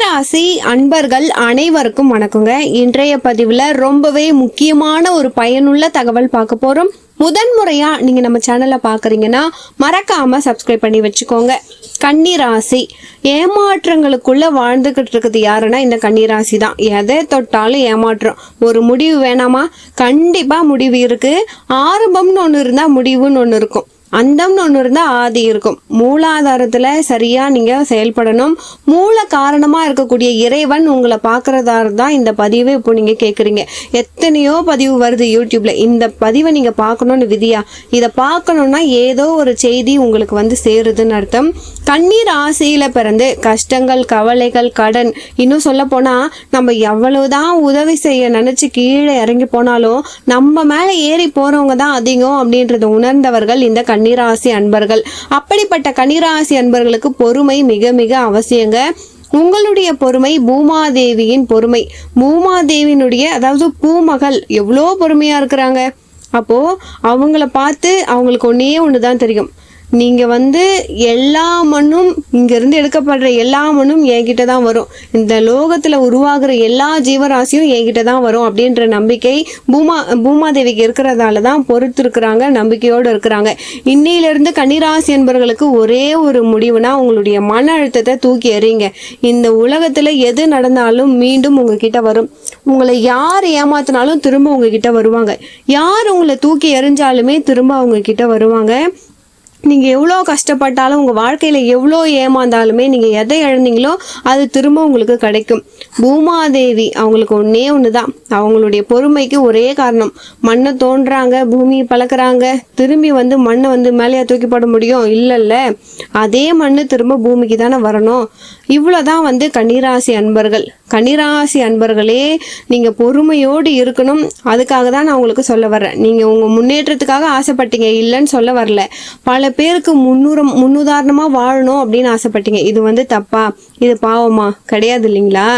கன்னிராசி அன்பர்கள் அனைவருக்கும் வணக்கங்க. இன்றைய பதிவில் ரொம்பவே முக்கியமான ஒரு பயனுள்ள தகவல் பார்க்க போகிறோம் முதன் நீங்கள் நம்ம சேனலை பார்க்குறீங்கன்னா மறக்காமல் சப்ஸ்கிரைப் பண்ணி வச்சுக்கோங்க. கன்னிராசி ஏமாற்றங்களுக்குள்ளே வாழ்ந்துக்கிட்டு இருக்குது யாருன்னா இந்த கன்னிராசி தான். எதை தொட்டாலும் ஏமாற்றம். ஒரு முடிவு வேணாமா? கண்டிப்பாக முடிவு இருக்குது ஆரம்பம்னு ஒன்று இருந்தால் முடிவுன்னு ஒன்று இருக்கும். அந்தம்னு ஒன்று இருந்தால் ஆதி இருக்கும். மூலாதாரத்தில் சரியாக நீங்கள் செயல்படணும். மூல காரணமாக இருக்கக்கூடிய இறைவன் உங்களை பார்க்குறதா தான் இந்த பதிவை இப்போ நீங்கள் கேட்குறீங்க எத்தனையோ பதிவு வருது யூடியூப்பில் இந்த பதிவை நீங்கள் பார்க்கணும்னு விதியா? இதை பார்க்கணுன்னா ஏதோ ஒரு செய்தி உங்களுக்கு வந்து சேருதுன்னு அர்த்தம். கண்ணீர் ஆசையில் பிறந்து கஷ்டங்கள் கவலைகள் கடன் இன்னும் சொல்ல போனால் நம்ம எவ்வளவுதான் உதவி செய்ய நினச்சி கீழே இறங்கி போனாலும் நம்ம மேலே ஏறி போகிறவங்க தான் அதிகம் அப்படின்றத உணர்ந்தவர்கள் இந்த கன்னிராசி அன்பர்கள். அப்படிப்பட்ட கன்னிராசி அன்பர்களுக்கு பொறுமை மிக மிக அவசியங்க. உங்களுடைய பொறுமை பூமாதேவியின் பொறுமை. பூமாதேவியினுடைய அதாவது பூமகள் எவ்வளோ பொறுமையா இருக்கிறாங்க. அப்போ அவங்கள பார்த்து அவங்களுக்கு ஒன்னே ஒன்று தான் தெரியும். நீங்க வந்து எல்லா மண்ணும் இங்கிருந்து எடுக்கப்படுற எல்லா மண்ணும் என்கிட்ட தான் வரும். இந்த லோகத்துல உருவாகிற எல்லா ஜீவராசியும் என்கிட்ட தான் வரும் அப்படின்ற நம்பிக்கை பூமா பூமாதேவிக்கு இருக்கிறதால தான் பொறுத்து இருக்கிறாங்க நம்பிக்கையோடு இருக்கிறாங்க. இன்னையிலிருந்து கன்னிராசி என்பவர்களுக்கு ஒரே ஒரு முடிவுனா உங்களுடைய மன அழுத்தத்தை தூக்கி எறிங்க. இந்த உலகத்துல எது நடந்தாலும் மீண்டும் உங்ககிட்ட வரும். உங்களை யார் ஏமாத்தினாலும் திரும்ப உங்ககிட்ட வருவாங்க. யார் உங்களை தூக்கி எறிஞ்சாலுமே திரும்ப அவங்க கிட்ட வருவாங்க. நீங்கள் எவ்வளோ கஷ்டப்பட்டாலும் உங்கள் வாழ்க்கையில் எவ்வளோ ஏமாந்தாலுமே நீங்கள் எதை இழந்தீங்களோ அது திரும்ப உங்களுக்கு கிடைக்கும். பூமாதேவி அவங்களுக்கு ஒன்றே ஒன்று தான் அவங்களுடைய பொறுமைக்கு ஒரே காரணம். மண்ணை தோன்றாங்க பூமியை பழக்கிறாங்க. திரும்பி வந்து மண்ணை வந்து மேலேயே தூக்கி போட முடியும்? இல்லைல்ல. அதே மண்ணு திரும்ப பூமிக்கு தானே வரணும். இவ்வளோதான் வந்து கன்னிராசி அன்பர்கள். கன்னிராசி அன்பர்களே நீங்கள் பொறுமையோடு இருக்கணும். அதுக்காக தான் நான் உங்களுக்கு சொல்ல வர்றேன். நீங்கள் உங்கள் முன்னேற்றத்துக்காக ஆசைப்பட்டீங்க இல்லைன்னு சொல்ல வரல. பல பேருக்கு முன்னுரம் முன்னுதாரணமாக வாழணும் அப்படின்னு ஆசைப்பட்டீங்க. இது வந்து தப்பா? இது பாவமா? கிடையாது இல்லைங்களா?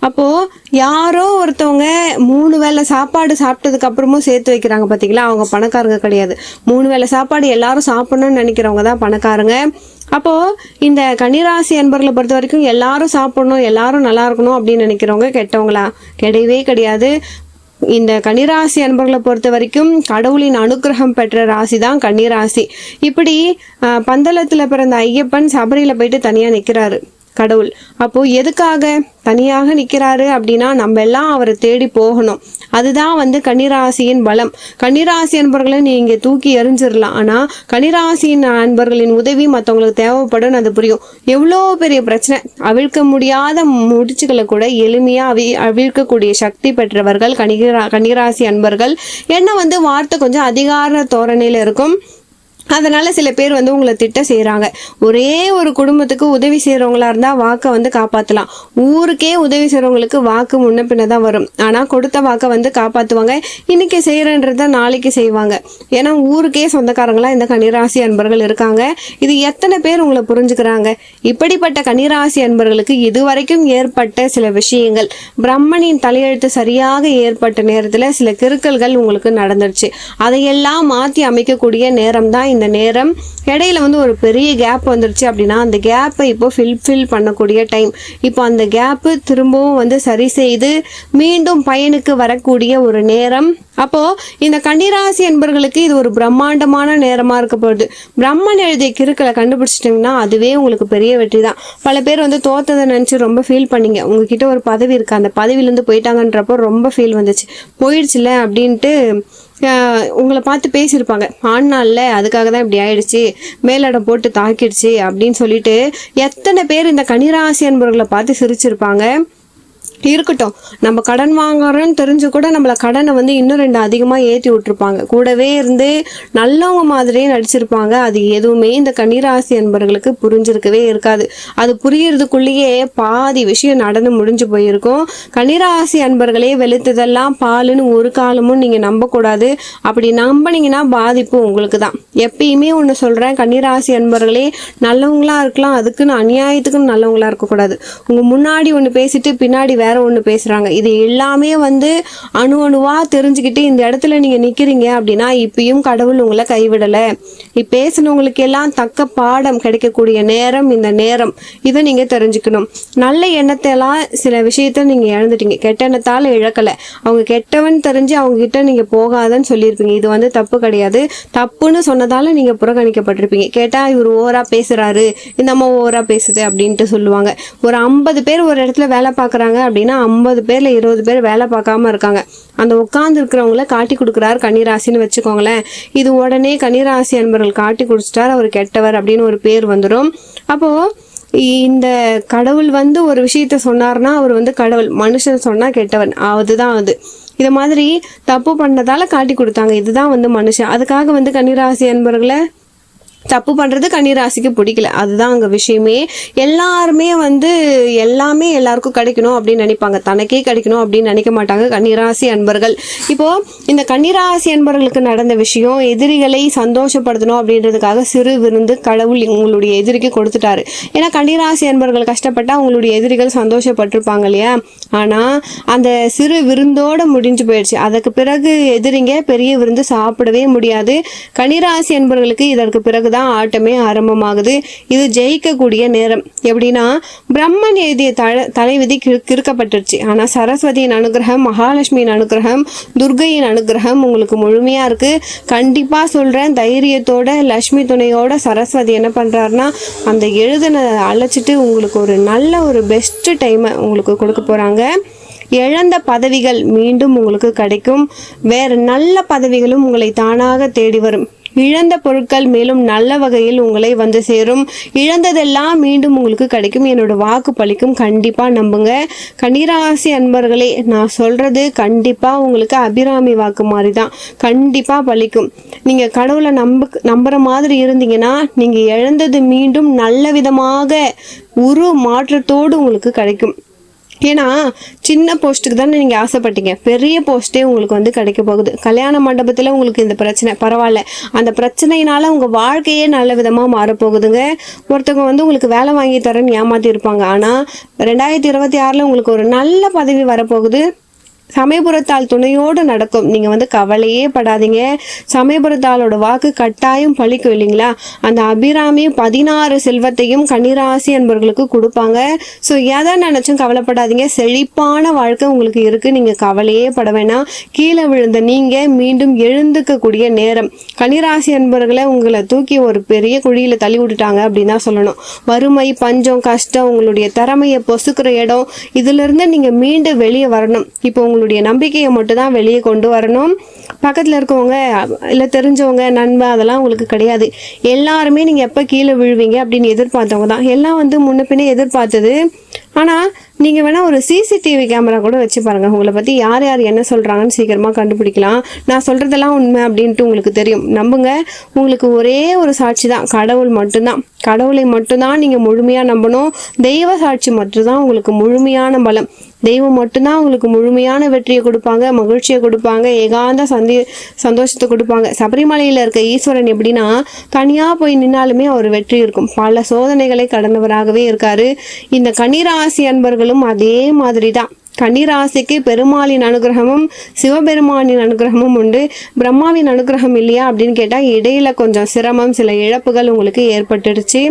அப்போது யாரோ ஒருத்தவங்க மூணு வேளை சாப்பாடு சாப்பிட்டதுக்கு அப்புறமும் சேர்த்து வைக்கிறாங்க பார்த்தீங்களா அவங்க பணக்காரங்க கிடையாது. மூணு வேளை சாப்பாடு எல்லாரும் சாப்பிடணும்னு நினைக்கிறவங்க தான் பணக்காரங்க. அப்போது இந்த கன்னிராசி அன்பர்களை பொறுத்த வரைக்கும் எல்லாரும் சாப்பிடணும் எல்லாரும் நல்லா இருக்கணும் அப்படின்னு நினைக்கிறவங்க கெட்டவங்களா? கிடையவே கிடையாது. இந்த கன்னிராசி அன்பர்களை பொறுத்த வரைக்கும் கடவுளின் அனுக்கிரகம் பெற்ற ராசி தான் கன்னிராசி. இப்படி பந்தளத்தில் பிறந்த ஐயப்பன் சபரியில் போயிட்டு தனியாக நிற்கிறாரு கடவுள். அப்போ எதுக்காக தனியாக நிற்கிறாரு அப்படின்னா நம்ம எல்லாம் அவரை தேடி போகணும். அதுதான் வந்து கன்னிராசியின் பலம். கன்னிராசி அன்பர்களை நீ இங்கே தூக்கி எறிஞ்சிடலாம் ஆனால் கன்னிராசியின் அன்பர்களின் உதவி மற்றவங்களுக்கு தேவைப்படும் அது புரியும். எவ்வளோ பெரிய பிரச்சனை. அவிழ்க்க முடியாத முடிச்சுகளை கூட எளிமையாக அவி அவிழ்க்கக்கூடிய சக்தி பெற்றவர்கள் கன்னிரா கன்னிராசி அன்பர்கள். என்ன வந்து வார்த்தை கொஞ்சம் அதிகார தோரணையில் இருக்கும். அதனால சில பேர் வந்து உங்களை திட்ட செய்கிறாங்க ஒரே ஒரு குடும்பத்துக்கு உதவி செய்கிறவங்களா இருந்தால் வாக்கை வந்து காப்பாற்றலாம் ஊருக்கே உதவி செய்கிறவங்களுக்கு வாக்கு முன்ன பின்ன தான் வரும். ஆனால் கொடுத்த வாக்கை வந்து காப்பாற்றுவாங்க இன்னைக்கு செய்கிறன்றத நாளைக்கு செய்வாங்க. ஏன்னா ஊருக்கே சொந்தக்காரங்களாக இந்த கன்னிராசி அன்பர்கள் இருக்காங்க. இது எத்தனை பேர் உங்களை புரிஞ்சுக்கிறாங்க? இப்படிப்பட்ட கன்னிராசி அன்பர்களுக்கு இதுவரைக்கும் ஏற்பட்ட சில விஷயங்கள். பிரம்மனின் தலையெழுத்து சரியாக ஏற்பட்ட நேரத்தில் சில கிருக்கல்கள் உங்களுக்கு நடந்துருச்சு. அதையெல்லாம் மாற்றி அமைக்கக்கூடிய நேரம் தான் இந்த நேரம். இடையில வந்து ஒரு பெரிய கேப் வந்துருச்சு அப்படின்னா அந்த கேப்பை இப்போ ஃபில் ஃபில் பண்ணக்கூடிய டைம் இப்போ அந்த கேப்பு திரும்பவும் வந்து சரி செய்து மீண்டும் பயனுக்கு வரக்கூடிய ஒரு நேரம். அப்போ இந்த கன்னிராசி என்பர்களுக்கு இது ஒரு பிரம்மாண்டமான நேரமா இருக்க போகுது. பிரம்மன் எழுதிய கிறுக்களை கண்டுபிடிச்சிட்டிங்கன்னா அதுவே உங்களுக்கு பெரிய வெற்றி தான். பல பேர் வந்து தோத்ததை நினச்சி ரொம்ப ஃபீல் பண்ணீங்க. உங்ககிட்ட ஒரு பதவி இருக்கு. அந்த பதவியிலேருந்து போயிட்டாங்கன்றப்போ ரொம்ப ஃபீல் வந்துச்சு. போயிடுச்சுல அப்படின்ட்டு உங்களை பார்த்து பேசியிருப்பாங்க. ஆண்நாள்ல அதுக்காக தான் இப்படி ஆயிடுச்சு. மேலடம் போட்டு தாக்கிடுச்சு அப்படின்னு சொல்லிட்டு எத்தனை பேர் இந்த கனிராசி அன்பர்களை பார்த்து சிரிச்சிருப்பாங்க. இருக்கட்டும். நம்ம கடன் வாங்குறோன்னு தெரிஞ்சு கூட நம்மளை கடனை வந்து இன்னும் ரெண்டு அதிகமாக ஏற்றி விட்டுருப்பாங்க. கூடவே இருந்து நல்லவங்க மாதிரியே நடிச்சிருப்பாங்க. அது எதுவுமே இந்த கன்னிராசி அன்பர்களுக்கு புரிஞ்சிருக்கவே இருக்காது. அது புரியறதுக்குள்ளேயே பாதி விஷயம் நடந்து முடிஞ்சு போயிருக்கும். கன்னிராசி அன்பர்களே வெளுத்ததெல்லாம் பாலுன்னு ஒரு காலமும் நீங்கள் நம்பக்கூடாது. அப்படி நம்பினீங்கன்னா பாதிப்பு உங்களுக்கு தான் எப்பயுமே ஒன்று சொல்கிறேன் கன்னிராசி அன்பர்களே நல்லவங்களா இருக்கலாம். அதுக்குன்னு அநியாயத்துக்குன்னு நல்லவங்களா இருக்கக்கூடாது. உங்கள் முன்னாடி ஒன்று பேசிட்டு பின்னாடி வேற வேற ஒன்று பேசுகிறாங்க இது எல்லாமே வந்து அணு அணுவாக தெரிஞ்சுக்கிட்டு இந்த இடத்துல நீங்கள் நிற்கிறீங்க அப்படின்னா இப்பயும் கடவுள் உங்களை கைவிடலை. இப்போ பேசினவங்களுக்கு எல்லாம் தக்க பாடம் கிடைக்கக்கூடிய நேரம் இந்த நேரம். இதை நீங்கள் தெரிஞ்சுக்கணும். நல்ல எண்ணத்தை எல்லாம் சில விஷயத்த நீங்கள் இழந்துட்டீங்க. கெட்ட எண்ணத்தால் இழக்கலை. அவங்க கெட்டவன் தெரிஞ்சு அவங்க கிட்ட நீங்கள் போகாதன்னு சொல்லியிருப்பீங்க. இது வந்து தப்பு கிடையாது. தப்புன்னு சொன்னதால் நீங்கள் புறக்கணிக்கப்பட்டிருப்பீங்க. கேட்டால் இவர் ஓவராக பேசுகிறாரு இந்த அம்மா ஓவரா பேசுது அப்படின்ட்டு சொல்லுவாங்க. ஒரு ஐம்பது பேர் ஒரு இடத்துல வேலை பார்க்குறாங்க அப்படின்னு ஐம்பது பேரில் இருபது பேர் வேலை பார்க்காம இருக்காங்க. அந்த உட்காந்துருக்கிறவங்கள காட்டி கொடுக்குறாரு கன்னிராசின்னு வச்சுக்கோங்களேன். இது உடனே கன்னிராசி அன்பர்கள் காட்டி கொடுத்துட்டார் அவர் கெட்டவர் அப்படின்னு ஒரு பேர் வந்துடும் அப்போது இந்த கடவுள் வந்து ஒரு விஷயத்த சொன்னார்னா அவர் வந்து கடவுள் மனுஷன் சொன்னால் கெட்டவன். அதுதான் அது. இது மாதிரி தப்பு பண்ணதால காட்டி கொடுத்தாங்க. இதுதான் வந்து மனுஷன். அதுக்காக வந்து கன்னிராசி அன்பர்களை தப்பு பண்ணுறது கன்னிராசிக்கு பிடிக்கல. அதுதான் அங்கே விஷயமே. எல்லாருமே வந்து எல்லாமே எல்லாருக்கும் கிடைக்கணும் அப்படின்னு நினைப்பாங்க. தனக்கே கிடைக்கணும் அப்படின்னு நினைக்க மாட்டாங்க கன்னிராசி அன்பர்கள். இப்போது இந்த கன்னிராசி அன்பர்களுக்கு நடந்த விஷயம் எதிரிகளை சந்தோஷப்படுத்தணும் அப்படின்றதுக்காக சிறு விருந்து கடவுள் உங்களுடைய எதிரிக்கு கொடுத்துட்டாரு. ஏன்னா கன்னிராசி அன்பர்கள் கஷ்டப்பட்டால் அவங்களுடைய எதிரிகள் சந்தோஷப்பட்டிருப்பாங்க இல்லையா? ஆனால் அந்த சிறு விருந்தோடு முடிஞ்சு போயிடுச்சு. அதுக்கு பிறகு எதிரிங்க பெரிய விருந்து சாப்பிடவே முடியாது. கன்னிராசி அன்பர்களுக்கு இதற்கு பிறகு தான் ஆட்டமே ஆரம்பமாகுது. இது ஜெயிக்கக்கூடிய நேரம். எப்படின்னா பிரம்மன் எழுதிய தலை தலைவிதி கிறு கிறுக்கப்பட்டுருச்சு. ஆனால் சரஸ்வதியின் அனுகிரகம் மகாலட்சுமியின் அனுகிரகம் துர்கையின் அனுகிரகம் உங்களுக்கு முழுமையாக இருக்குது கண்டிப்பாக சொல்கிறேன் தைரியத்தோட லக்ஷ்மி துணையோட சரஸ்வதி என்ன பண்ணுறாருன்னா அந்த எழுதுனதை அழைச்சிட்டு உங்களுக்கு ஒரு நல்ல ஒரு பெஸ்ட்டு டைமை உங்களுக்கு கொடுக்க போகிறாங்க இழந்த பதவிகள் மீண்டும் உங்களுக்கு கிடைக்கும். வேறு நல்ல பதவிகளும் உங்களை தானாக தேடி வரும். இழந்த பொருட்கள் மேலும் நல்ல வகையில் உங்களை வந்து சேரும். இழந்ததெல்லாம் மீண்டும் உங்களுக்கு கிடைக்கும். என்னோட வாக்கு பழிக்கும். கண்டிப்பாக நம்புங்க. கன்னிராசி அன்பர்களே நான் சொல்கிறது கண்டிப்பாக உங்களுக்கு அபிராமி வாக்கு மாதிரி தான் கண்டிப்பாக பலிக்கும் நீங்கள் கடவுளை நம்ப நம்புற மாதிரி இருந்தீங்கன்னா நீங்கள் இழந்தது மீண்டும் நல்ல விதமாக உரு மாற்றத்தோடு உங்களுக்கு கிடைக்கும். ஏன்னா சின்ன போஸ்ட்டுக்கு தானே நீங்கள் ஆசைப்பட்டீங்க. பெரிய போஸ்ட்டே உங்களுக்கு வந்து கிடைக்க போகுது. கல்யாண மண்டபத்தில் உங்களுக்கு இந்த பிரச்சனை பரவாயில்ல. அந்த பிரச்சனையினால உங்கள் வாழ்க்கையே நல்ல விதமாக மாறப்போகுதுங்க. ஒருத்தவங்க வந்து உங்களுக்கு வேலை வாங்கி தரேன்னு ஏமாற்றி இருப்பாங்க ஆனால் ரெண்டாயிரத்தி இருபத்தி ஆறில் உங்களுக்கு ஒரு நல்ல பதவி வரப்போகுது. சமயபுரத்தால் துணையோடு நடக்கும். நீங்கள் வந்து கவலையே படாதீங்க. சமயபுரத்தாலோட வாக்கு கட்டாயம் பழிக்கும் இல்லைங்களா? அந்த அபிராமி பதினாறு செல்வத்தையும் கன்னிராசி என்பவர்களுக்கு கொடுப்பாங்க. ஸோ எதை நினச்சும் கவலைப்படாதீங்க. செழிப்பான வாழ்க்கை உங்களுக்கு இருக்குது நீங்கள் கவலையே பட வேணாம். கீழே விழுந்த நீங்கள் மீண்டும் எழுந்துக்கக்கூடிய நேரம். கன்னிராசி என்பவர்களை உங்களை தூக்கி ஒரு பெரிய குழியில் தள்ளி விட்டுட்டாங்க அப்படின்னு தான் சொல்லணும். வறுமை பஞ்சம் கஷ்டம் உங்களுடைய திறமையை பொசுக்கிற இடம். இதிலிருந்து நீங்கள் மீண்டும் வெளியே வரணும். இப்போ உங்களுடைய நம்பிக்கையை மட்டும் தான் வெளியே கொண்டு வரணும். பக்கத்தில் இருக்கவங்க இல்லை தெரிஞ்சவங்க நண்பன் அதெல்லாம் உங்களுக்கு கிடையாது. எல்லாருமே நீங்கள் எப்போ கீழே விழுவீங்க அப்படின்னு எதிர்பார்த்தவங்க தான். எல்லாம் வந்து முன்ன பின்னே எதிர்பார்த்தது. ஆனால் நீங்கள் வேணால் ஒரு சிசிடிவி கேமரா கூட வச்சு பாருங்கள் உங்களை பற்றி யார் யார் என்ன சொல்கிறாங்கன்னு சீக்கிரமாக கண்டுபிடிக்கலாம். நான் சொல்கிறதெல்லாம் உண்மை அப்படின்ட்டு உங்களுக்கு தெரியும். நம்புங்க. உங்களுக்கு ஒரே ஒரு சாட்சி தான். கடவுள் மட்டும்தான். கடவுளை மட்டும்தான் நீங்கள் முழுமையாக நம்பணும். தெய்வ சாட்சி மட்டும்தான் உங்களுக்கு முழுமையான பலம். தெய்வம் மட்டும்தான் அவங்களுக்கு முழுமையான வெற்றியை கொடுப்பாங்க மகிழ்ச்சியை கொடுப்பாங்க ஏகாந்த சந்தி சந்தோஷத்தை கொடுப்பாங்க. சபரிமலையில் இருக்க ஈஸ்வரன் எப்படின்னா தனியாக போய் நின்னாலுமே அவர் வெற்றி இருக்கும். பல சோதனைகளை கடந்தவராகவே இருக்காரு. இந்த கன்னிராசி அன்பர்களும் அதே மாதிரி தான் கன்னிராசிக்கு பெருமாளின் அனுகிரகமும் சிவபெருமானின் அனுகிரகமும் உண்டு. பிரம்மாவின் அனுகிரகம் இல்லையா அப்படின்னு கேட்டால் இடையில கொஞ்சம் சிரமம் சில இழப்புகள் உங்களுக்கு ஏற்பட்டுடுச்சு.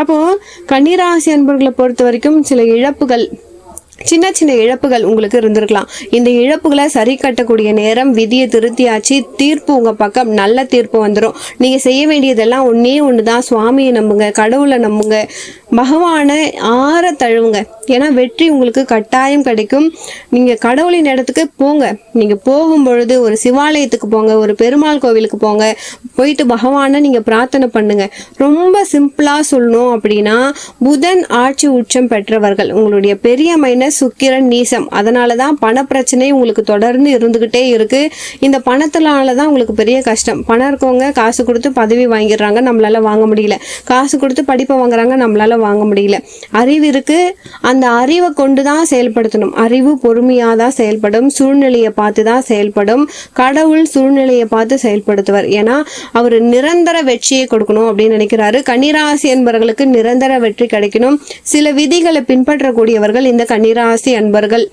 அப்போது கன்னிராசி அன்பர்களை பொறுத்த வரைக்கும் சில இழப்புகள் சின்ன சின்ன இழப்புகள் உங்களுக்கு இருந்திருக்கலாம். இந்த இழப்புகளை சரி கட்டக்கூடிய நேரம் விதியை திருத்தியாச்சு தீர்ப்பு உங்கள் பக்கம் நல்ல தீர்ப்பு வந்துடும் நீங்கள் செய்ய வேண்டியதெல்லாம் ஒன்றே ஒன்று தான் சுவாமியை நம்புங்க கடவுளை நம்புங்க பகவானை ஆற தழுவுங்க. ஏன்னா வெற்றி உங்களுக்கு கட்டாயம் கிடைக்கும். நீங்கள் கடவுளின் இடத்துக்கு போங்க. நீங்கள் போகும் பொழுது ஒரு சிவாலயத்துக்கு போங்க ஒரு பெருமாள் கோவிலுக்கு போங்க போயிட்டு பகவானை நீங்கள் பிரார்த்தனை பண்ணுங்க. ரொம்ப சிம்பிளாக சொல்லணும் அப்படின்னா புதன் ஆட்சி உச்சம் பெற்றவர்கள். உங்களுடைய பெரிய மைனஸ் சுக்கிரன் நீசம். அதனால தான் பணப்பிரச்சனை உங்களுக்கு தொடர்ந்து இருந்துக்கிட்டே இருக்குது இந்த பணத்தினால தான் உங்களுக்கு பெரிய கஷ்டம். பணம் இருக்கவங்க காசு கொடுத்து பதவி வாங்கிடுறாங்க நம்மளால் வாங்க முடியல. காசு கொடுத்து படிப்பை வாங்குறாங்க நம்மளால் வாங்க முடியல. அறிவு இருக்குது அந்த அறிவை கொண்டு தான் செயல்படுத்தணும். அறிவு பொறுமையாக தான் செயல்படும். சூழ்நிலையை பார்த்து தான் செயல்படும். கடவுள் சூழ்நிலையை பார்த்து செயல்படுத்துவார். ஏன்னா அவர் நிரந்தர வெற்றியை கொடுக்கணும் அப்படின்னு நினைக்கிறாரு. கன்னிராசி அன்பர்களுக்கு நிரந்தர வெற்றி கிடைக்கணும். சில விதிகளை பின்பற்றக்கூடியவர்கள் இந்த கன்னிராசி அன்பர்கள்.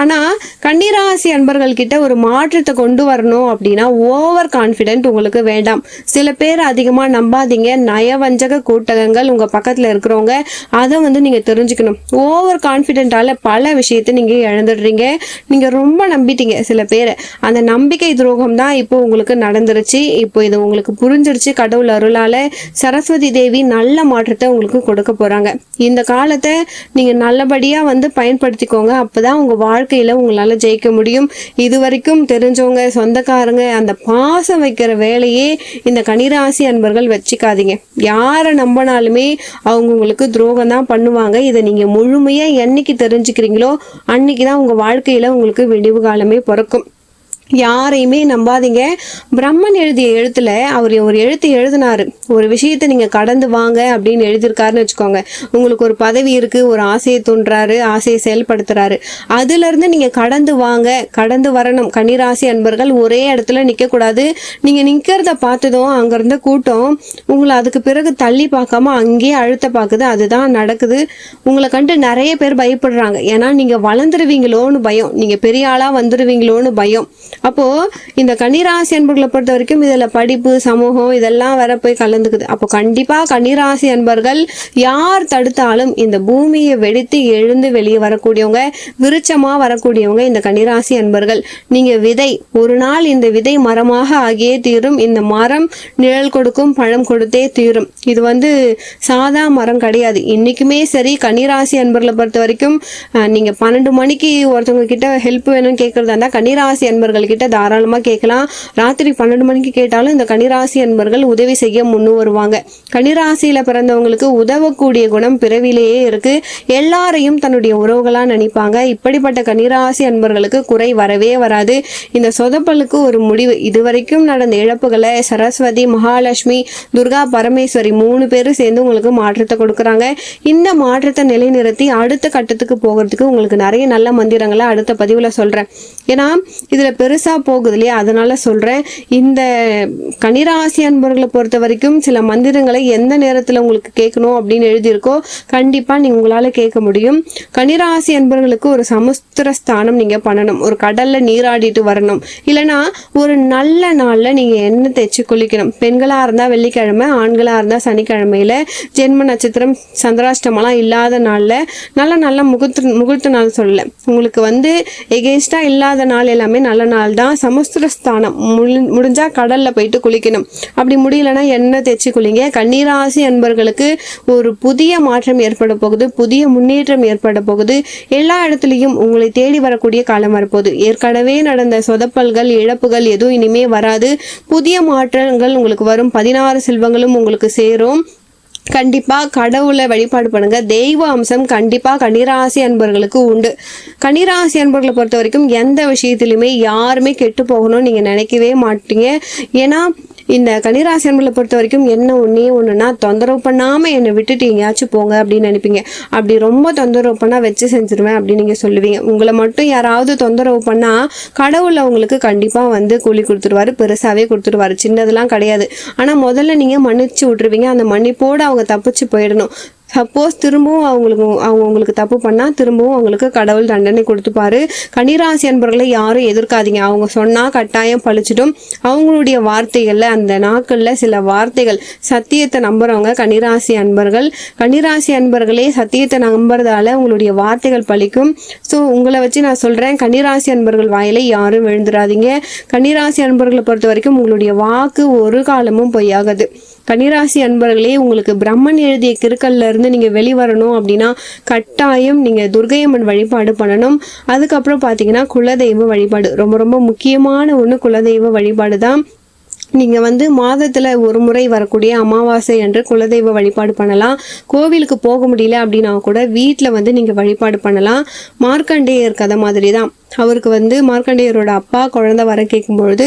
ஆனால் கன்னிராசி அன்பர்கள் கிட்ட ஒரு மாற்றத்தை கொண்டு வரணும் அப்படின்னா ஓவர் கான்ஃபிடென்ட் உங்களுக்கு வேண்டாம். சில பேர் அதிகமாக நம்பாதீங்க. நயவஞ்சக கூட்டகங்கள் உங்கள் பக்கத்தில் இருக்கிறவங்க அதை வந்து நீங்கள் தெரிஞ்சுக்கணும். ஓவர் கான்ஃபிடென்ட்டால் பல விஷயத்தை நீங்கள் இழந்துடுறீங்க. நீங்கள் ரொம்ப நம்பிட்டீங்க சில பேரை. அந்த நம்பிக்கை துரோகம் தான் இப்போ உங்களுக்கு நடந்துருச்சு. இப்போ இது உங்களுக்கு புரிஞ்சிருச்சு. கடவுள் அருளால் சரஸ்வதி தேவி நல்ல மாற்றத்தை உங்களுக்கு கொடுக்க போகிறாங்க இந்த காலத்தை நீங்கள் நல்லபடியாக வந்து பயன்படுத்திக்கோங்க. அப்போ தான் உங்கள் வாழ்க்கை வாழ்க்கையில உங்களால ஜெயிக்க முடியும். இது வரைக்கும் தெரிஞ்சவங்க சொந்தக்காரங்க அந்த பாசம் வைக்கிற வேலையே இந்த கனிராசி அன்பர்கள் வச்சுக்காதீங்க. யாரை நம்பினாலுமே அவங்க உங்களுக்கு துரோகம் தான் பண்ணுவாங்க. இதை நீங்க முழுமையா என்னைக்கு தெரிஞ்சுக்கிறீங்களோ அன்னைக்கு தான் உங்க வாழ்க்கையில உங்களுக்கு விடிவு காலமே பிறக்கும். யாரையுமே நம்பாதீங்க. பிரம்மன் எழுதிய எழுத்துல அவர் ஒரு எழுத்து எழுதினாரு. ஒரு விஷயத்தை நீங்க கடந்து வாங்க அப்படின்னு எழுதியிருக்காருன்னு வச்சுக்கோங்க. உங்களுக்கு ஒரு பதவி இருக்கு ஒரு ஆசையை தோன்றாரு ஆசையை செயல்படுத்துறாரு. அதுல இருந்து நீங்க கடந்து வாங்க கடந்து வரணும். கன்னிராசி அன்பர்கள் ஒரே இடத்துல நிக்க கூடாது நீங்க நிக்கிறத பார்த்ததும் அங்க இருந்த கூட்டம் உங்களை அதுக்கு பிறகு தள்ளி பார்க்காம அங்கேயே அழுத்த பார்க்குது. அதுதான் நடக்குது. உங்களை கண்டு நிறைய பேர் பயப்படுறாங்க. ஏன்னா நீங்க வளர்ந்துருவீங்களோன்னு பயம். நீங்க பெரிய ஆளா வந்துருவீங்களோன்னு பயம். அப்போது இந்த கன்னிராசி அன்பர்களை பொறுத்த வரைக்கும் இதில் படிப்பு சமூகம் இதெல்லாம் வர போய் கலந்துக்குது. அப்போ கண்டிப்பாக கன்னிராசி அன்பர்கள் யார் தடுத்தாலும் இந்த பூமியை வெடித்து எழுந்து வெளியே வரக்கூடியவங்க விருச்சமாக வரக்கூடியவங்க இந்த கன்னிராசி அன்பர்கள். நீங்கள் விதை ஒரு நாள் இந்த விதை மரமாக ஆகியே தீரும். இந்த மரம் நிழல் கொடுக்கும் பழம் கொடுத்தே தீரும். இது வந்து சாதா மரம் கிடையாது. இன்றைக்குமே சரி கன்னிராசி அன்பர்களை பொறுத்த வரைக்கும் நீங்கள் பன்னெண்டு மணிக்கு ஒருத்தவங்க கிட்ட ஹெல்ப் வேணும்னு கேட்குறதா இருந்தால் கன்னிராசி அன்பர்களுக்கு கிட்ட தாராளமா கேட்கலாம். ராத்திரி பன்னெண்டு மணிக்கு கேட்டாலும் இந்த கனிராசி அன்பர்கள் உதவி செய்ய முன்னு வருவாங்க. கன்னிராசியில பிறந்தவங்களுக்கு உதவக்கூடிய குணம் பிறவிலேயே இருக்கு. எல்லாரையும் தன்னுடைய உறவுகளா நினைப்பாங்க. இப்படிப்பட்ட கனிராசி அன்பர்களுக்கு குறை வரவே வராது. இந்த சொதப்பலுக்கு ஒரு முடிவு. இதுவரைக்கும் நடந்த இழப்புகளை சரஸ்வதி மகாலட்சுமி துர்கா பரமேஸ்வரி மூணு பேரும் சேர்ந்து உங்களுக்கு மாற்றத்தை கொடுக்குறாங்க. இந்த மாற்றத்தை நிலைநிறுத்தி அடுத்த கட்டத்துக்கு போகிறதுக்கு உங்களுக்கு நிறைய நல்ல மந்திரங்களை அடுத்த பதிவுல சொல்றேன். ஏன்னா இதுல பெருசாக போகுது இல்லையா? அதனால் சொல்கிறேன் இந்த கனிராசி அன்பர்களை பொறுத்த வரைக்கும் சில மந்திரங்களை எந்த நேரத்தில் உங்களுக்கு கேட்கணும் அப்படின்னு எழுதியிருக்கோ கண்டிப்பாக நீங்கள் உங்களால் கேட்க முடியும். கனிராசி அன்பர்களுக்கு ஒரு சமுத்திர ஸ்தானம் நீங்கள் பண்ணணும். ஒரு கடலில் நீராடிட்டு வரணும். இல்லைன்னா ஒரு நல்ல நாளில் நீங்கள் எண்ணெய் தேய்ச்சி குளிக்கணும். பெண்களாக இருந்தால் வெள்ளிக்கிழமை ஆண்களாக இருந்தால் சனிக்கிழமையில ஜென்ம நட்சத்திரம் சந்திராஷ்டமெல்லாம் இல்லாத நாளில் நல்ல நல்ல முகூர்த்த முகூர்த்த நாள் சொல்லலை. உங்களுக்கு வந்து எகென்ஸ்டா இல்லாத நாள் எல்லாமே நல்ல நாள் தான் சமஸ்திரஸ்தானம் முடிஞ்சால் முடிஞ்சா கடல்ல போயிட்டு குளிக்கணும். அப்படி முடியலன்னா எண்ணெய் தேய்ச்சி குளிங்க. கன்னிராசி அன்பர்களுக்கு ஒரு புதிய மாற்றம் ஏற்பட போகுது புதிய முன்னேற்றம் ஏற்பட போகுது. எல்லா இடத்துலையும் உங்களை தேடி வரக்கூடிய காலம் வரப்போகுது. ஏற்கனவே நடந்த சொதப்பல்கள் இழப்புகள் எதுவும் இனிமே வராது. புதிய மாற்றங்கள் உங்களுக்கு வரும். பதினாறு செல்வங்களும் உங்களுக்கு சேரும். கண்டிப்பா கடவுளை வழிபாடு பண்ணுங்க. தெய்வ அம்சம் கண்டிப்பா கன்னிராசி அன்பர்களுக்கு உண்டு. கன்னிராசி அன்பர்களை பொறுத்த வரைக்கும் எந்த விஷயத்துலையுமே யாருமே கெட்டு போகணும்னு நீங்க நினைக்கவே மாட்டீங்க. ஏன்னா இந்த கன்னிராசி அன்பர்களை பொறுத்த வரைக்கும் என்ன ஒண்ணே ஒன்றுனா தொந்தரவு பண்ணாமல் என்னை விட்டுட்டு எங்கேயாச்சும் போங்க அப்படின்னு நினைப்பீங்க. அப்படி ரொம்ப தொந்தரவு பண்ணா வச்சு செஞ்சிருவேன் அப்படின்னு நீங்க சொல்லுவீங்க. உங்களை மட்டும் யாராவது தொந்தரவு பண்ணா கடவுள் அவங்களுக்கு கண்டிப்பா வந்து கூலி கொடுத்துருவாரு பெருசாவே கொடுத்துருவாரு. சின்னதெல்லாம் கிடையாது. ஆனா முதல்ல நீங்க மன்னிச்சு விட்டுருவீங்க. அந்த மன்னிப்போடு அவங்க தப்பிச்சு போயிடணும். சப்போஸ் திரும்பவும் அவங்களுக்கு அவங்க உங்களுக்கு தப்பு பண்ணால் திரும்பவும் அவங்களுக்கு கடவுள் தண்டனை கொடுத்துப்பாரு. கன்னிராசி அன்பர்களை யாரும் எதிர்க்காதீங்க. அவங்க சொன்னால் கட்டாயம் பழிச்சிடும். அவங்களுடைய வார்த்தைகளில் அந்த நாட்களில் சில வார்த்தைகள் சத்தியத்தை நம்புறவங்க கன்னிராசி அன்பர்கள். கன்னிராசி அன்பர்களே சத்தியத்தை நம்புறதால உங்களுடைய வார்த்தைகள் பழிக்கும். ஸோ உங்களை வச்சு நான் சொல்கிறேன் கன்னிராசி அன்பர்கள் வாயில யாரும் விழுந்துடாதீங்க. கன்னிராசி அன்பர்களை பொறுத்த வரைக்கும் உங்களுடைய வாக்கு ஒரு காலமும் பொய்யாகாது. கன்னிராசி அன்பர்களே உங்களுக்கு பிரம்மன் எழுதிய கிருக்கல்ல இருந்து நீங்க வெளிவரணும் அப்படின்னா கட்டாயம் நீங்க துர்கையம்மன் வழிபாடு பண்ணணும். அதுக்கப்புறம் பாத்தீங்கன்னா குலதெய்வ வழிபாடு. ரொம்ப ரொம்ப முக்கியமான ஒண்ணு குலதெய்வ வழிபாடு தான். நீங்க வந்து மாதத்துல ஒரு முறை வரக்கூடிய அமாவாசை என்று குலதெய்வ வழிபாடு பண்ணலாம். கோவிலுக்கு போக முடியல அப்படின்னா கூட வீட்டில் வந்து நீங்க வழிபாடு பண்ணலாம். மார்க்கண்டேயர் கதை மாதிரி தான். அவருக்கு வந்து மார்க்கண்டேயரோட அப்பா குழந்தை வர கேட்கும்பொழுது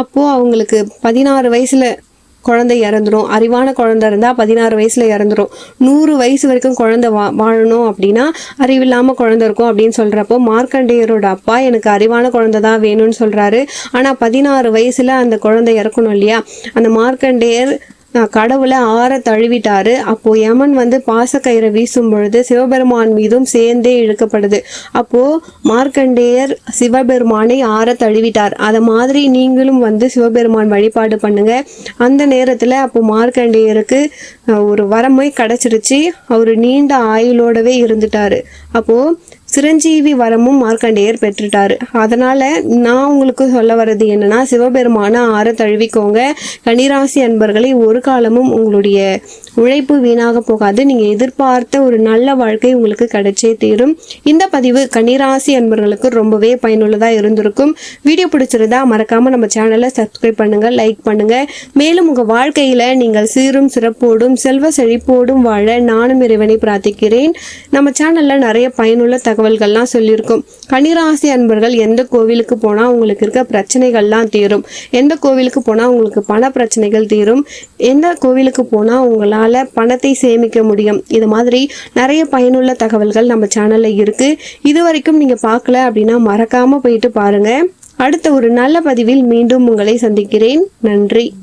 அப்போது அப்போ அவங்களுக்கு பதினாறு வயசுல குழந்தை இறந்துடும் அறிவான குழந்தை இருந்தால் பதினாறு வயசில் இறந்துடும் நூறு வயசு வரைக்கும் குழந்தை வா வாழணும் அப்படின்னா அறிவில்லாமல் குழந்தை இருக்கும் அப்படின்னு சொல்கிறப்போ மார்க்கண்டேயரோட அப்பா எனக்கு அறிவான குழந்தை தான் வேணும்னு சொல்கிறாரு ஆனால் பதினாறு வயசில் அந்த குழந்தை இறக்கணும் இல்லையா? அந்த மார்க்கண்டேயர் கடவுளை ஆற தழுவிட்டாரு. அப்போ யமன் வந்து பாசக்கயிறை வீசும் பொழுது சிவபெருமான் மீதும் சேர்ந்தே இழுக்கப்படுது. அப்போ மார்க்கண்டேயர் சிவபெருமானை ஆற தழுவிட்டார். அதை மாதிரி நீங்களும் வந்து சிவபெருமான் வழிபாடு பண்ணுங்க. அந்த நேரத்துல அப்போ மார்க்கண்டேயருக்கு ஒரு வரமை கிடைச்சிருச்சு. அவர் நீண்ட ஆயுளோடவே இருந்துட்டாரு. அப்போ சிரஞ்சீவி வரமும் மார்க்கண்டேயர் பெற்றுட்டாரு. அதனால நான் உங்களுக்கு சொல்ல வர்றது என்னன்னா சிவபெருமான ஆற தழுவிக்கோங்க. கன்னிராசி அன்பர்களை ஒரு காலமும் உங்களுடைய உழைப்பு வீணாக போகாது. நீங்கள் எதிர்பார்த்த ஒரு நல்ல வாழ்க்கை உங்களுக்கு கிடைச்சே தீரும். இந்த பதிவு கன்னிராசி அன்பர்களுக்கு ரொம்பவே பயனுள்ளதாக இருந்திருக்கும். வீடியோ பிடிச்சிருந்தா மறக்காமல் நம்ம சேனலை சப்ஸ்கிரைப் பண்ணுங்கள் லைக் பண்ணுங்கள் மேலும் உங்கள் வாழ்க்கையில் நீங்கள் சீரும் சிறப்போடும் செல்வ செழிப்போடும் வாழ நானும் இறைவனை பிரார்த்திக்கிறேன். நம்ம சேனலில் நிறைய பயனுள்ள தகவல்கள்லாம் சொல்லியிருக்கோம். கன்னிராசி அன்பர்கள் எந்த கோவிலுக்கு போனால் உங்களுக்கு இருக்க பிரச்சனைகள்லாம் தீரும். எந்த கோவிலுக்கு போனால் உங்களுக்கு பண பிரச்சனைகள் தீரும். எந்த கோவிலுக்கு போனால் உங்களால் பணத்தை சேமிக்க முடியும். இது மாதிரி நிறைய பயனுள்ள தகவல்கள் நம்ம சேனல்ல இருக்கு. இது வரைக்கும் நீங்க பார்க்கல அப்படின்னா மறக்காம போயிட்டு பாருங்க. அடுத்த ஒரு நல்ல பதிவில் மீண்டும் உங்களை சந்திக்கிறேன். நன்றி.